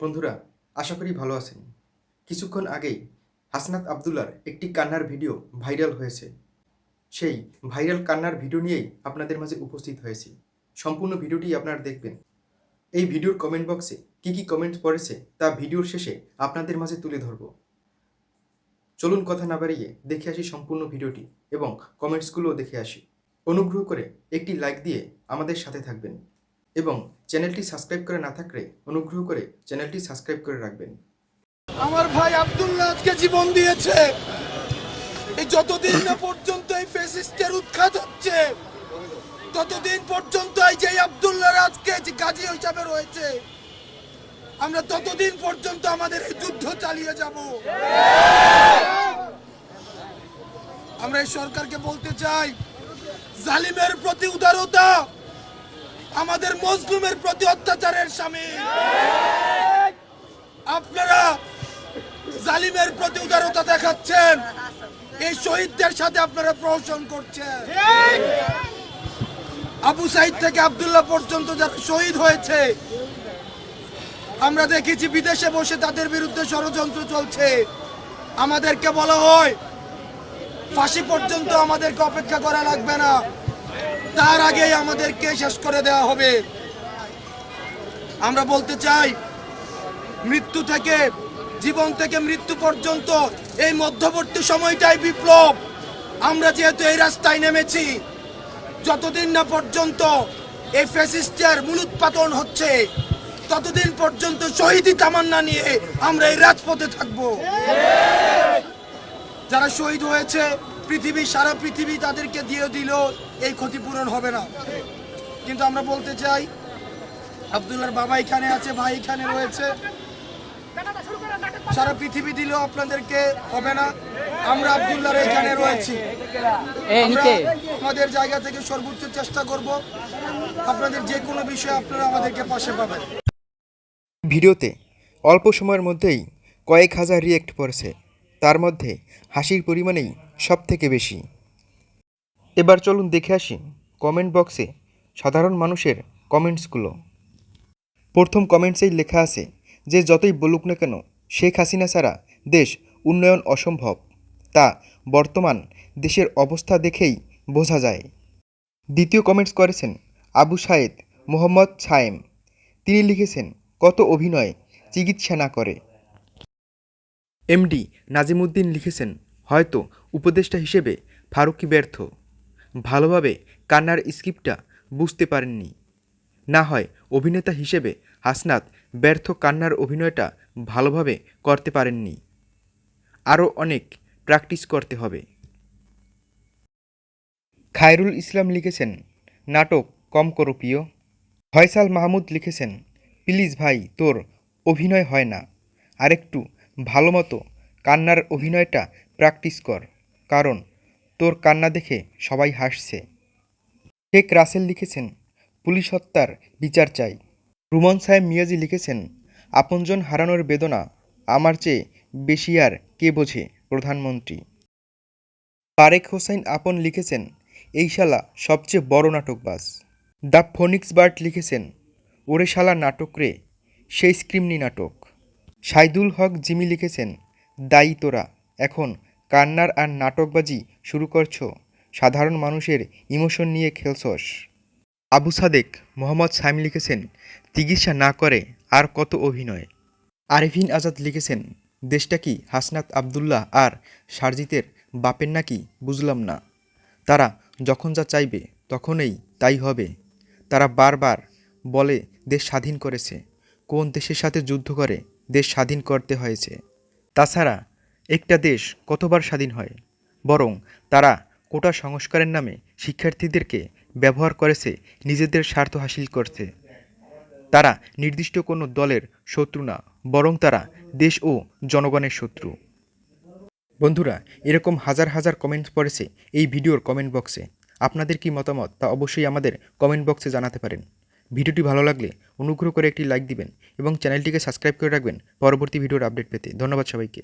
বন্ধুরা, আশা করি ভালো আছেন। কিছুক্ষণ আগেই হাসনাত আবদুল্লার একটি কান্নার ভিডিও ভাইরাল হয়েছে। সেই ভাইরাল কান্নার ভিডিও নিয়েই আপনাদের মাঝে উপস্থিত হয়েছি। সম্পূর্ণ ভিডিওটি আপনারা দেখবেন। এই ভিডিওর কমেন্ট বক্সে কী কী কমেন্ট পড়েছে তা ভিডিওর শেষে আপনাদের মাঝে তুলে ধরব। চলুন কথা না বাড়িয়ে দেখে আসি সম্পূর্ণ ভিডিওটি এবং কমেন্টসগুলোও দেখে আসি। অনুগ্রহ করে একটি লাইক দিয়ে আমাদের সাথে থাকবেন। এবং চ্যানেলটি সাবস্ক্রাইব করে না থাকলে অনুগ্রহ করে চ্যানেলটি সাবস্ক্রাইব করে রাখবেন। আমার ভাই আব্দুল্লাহ আজকে জীবন দিয়েছে। এই যতদিন না পর্যন্ত এই ফেসিস্টের উৎখাত হচ্ছে, ততদিন পর্যন্ত এই যে আব্দুল্লাহ আজকে গাজী হিসাবে রয়েছে, আমরা ততদিন পর্যন্ত আমাদের এই যুদ্ধ চালিয়ে যাব। আমরা এই সরকারকে বলতে চাই, জালিমের প্রতি উদারতা আমাদের মজলুমের প্রতি অত্যাচারের স্বামী। আপনারা জালিমের প্রতি উদারতা দেখাচ্ছেন। এই শহীদদের সাথে আপনারা প্রহসন করছেন। আবু সাইদ থেকে আবদুল্লাহ পর্যন্ত যারা শহীদ হয়েছে, আমরা দেখেছি বিদেশে বসে তাদের বিরুদ্ধে ষড়যন্ত্র চলছে। আমাদেরকে বলা হয়, ফাঁসি পর্যন্ত আমাদেরকে অপেক্ষা করা লাগবে না। তার আগেই আমাদেরকে শেষ করে দেওয়া হবে। আমরা বলতে চাই, মৃত্যু থেকে, জীবন থেকে মৃত্যু পর্যন্ত এই মধ্যবর্তী সময়টাই বিপ্লব। আমরা যেহেতু এই রাস্তায় নেমেছি, যতদিন না পর্যন্ত এই ফ্যাসিস্টের মূলোৎপাতন হচ্ছে, ততদিন পর্যন্ত শহীদি তামান্না নিয়ে আমরা এই রাজপথে থাকব। যারা শহীদ হয়েছে পৃথিবী সারা পৃথিবী তাদেরকে দিয়ে দিল এই ক্ষতিপূরণ হবে না। কিন্তু আমরা বলতে চাই আব্দুল্লাহর বাবা এখানে আছে ভাই এখানে রয়েছে। সারা পৃথিবী দিলেও আপনাদেরকে হবে না। আমরা আব্দুল্লাহর এখানে রয়েছি। আমাদের জায়গা থেকে সর্বোচ্চ চেষ্টা করব। আপনাদের যে কোনো বিষয়ে আপনারা আমাদেরকে পাশে পাবেন। ভিডিওতে অল্প সময়ের মধ্যেই কয়েক হাজার রিয়েক্ট পড়েছে। তার মধ্যে হাসির পরিমাণেই সব থেকে বেশি। এবার চলুন দেখে আসি কমেন্ট বক্সে সাধারণ মানুষের কমেন্টসগুলো প্রথম কমেন্টসেই লেখা আছে যে, যতই বলুক না কেন, শেখ হাসিনা ছাড়া দেশ উন্নয়ন অসম্ভব। তা বর্তমান দেশের অবস্থা দেখেই বোঝা যায়। দ্বিতীয় কমেন্টস করেছেন আবু সায়েদ মোহাম্মদ ছায়েম। তিনি লিখেছেন, কত অভিনয় চিকিৎসা না করে। এমডি নাজিমুদ্দিন লিখেছেন হয়তো উপদেষ্টা হিসেবে ফারুকি ব্যর্থ। ভালোভাবে কান্নার স্ক্রিপ্টটা বুঝতে পারেননি। না হয় অভিনেতা হিসেবে হাসনাত ব্যর্থ কান্নার অভিনয়টা ভালোভাবে করতে পারেননি। আরও অনেক প্র্যাকটিস করতে হবে। খায়রুল ইসলাম লিখেছেন, নাটক কম করো প্রিয়। ফয়সাল মাহমুদ লিখেছেন, প্লিজ ভাই, তোর অভিনয় হয় না। আরেকটু ভালো মতো কান্নার অভিনয়টা প্র্যাকটিস কর, কারণ তোর কান্না দেখে সবাই হাসছে। শেখ রাসেল লিখেছেন, পুলিশ হত্যার বিচার চাই। রুমন সাহেব মিয়াজি লিখেছেন, আপনজন হারানোর বেদনা আমার চেয়ে বেশি আর কে বোঝে? প্রধানমন্ত্রী। তারেক হোসেন আপন লিখেছেন, এই শালা সবচেয়ে বড় নাটকবাজ। দ্য ফোনিক্স বার্ট লিখেছেন, ওরে শালা নাটক রে, সেই স্ক্রিমনি নাটক। সাইদুল হক জিমি লিখেছেন, দায়ী তোরা, এখন কান্নার আর নাটকবাজি শুরু করছ। সাধারণ মানুষের ইমোশন নিয়ে খেলছস। আবু সাদেক, মোহাম্মদ সাইম লিখেছেন চিকিৎসা না করে আর কত অভিনয়। আরেফিন আজাদ লিখেছেন, দেশটা কি হাসনাত আবদুল্লাহ আর সারজিতের বাপের নাকি বুঝলাম না। তারা যখন যা চাইবে তখনই তাই হবে। তারা বারবার বলে, দেশ স্বাধীন করেছে। কোন দেশের সাথে যুদ্ধ করে, দেশ স্বাধীন করতে হয়েছে। তাছাড়া একটা দেশ কতবার স্বাধীন হয়? বরং তারা কোটা সংস্কারের নামে শিক্ষার্থীদেরকে ব্যবহার করেছে, নিজেদের স্বার্থ হাসিল করতে তারা নির্দিষ্ট কোনো দলের শত্রু না, বরং তারা দেশ ও জনগণের শত্রু। বন্ধুরা, এরকম হাজার হাজার কমেন্ট পড়েছে এই ভিডিওর কমেন্ট বক্সে আপনাদের কি মতামত তা অবশ্যই আমাদের কমেন্ট বক্সে জানাতে পারেন। ভিডিওটি ভালো লাগলে অনুগ্রহ করে একটি লাইক দিবেন এবং চ্যানেলটিকে সাবস্ক্রাইব করে রাখবেন। পরবর্তী ভিডিওর আপডেট পেতে ধন্যবাদ সবাইকে।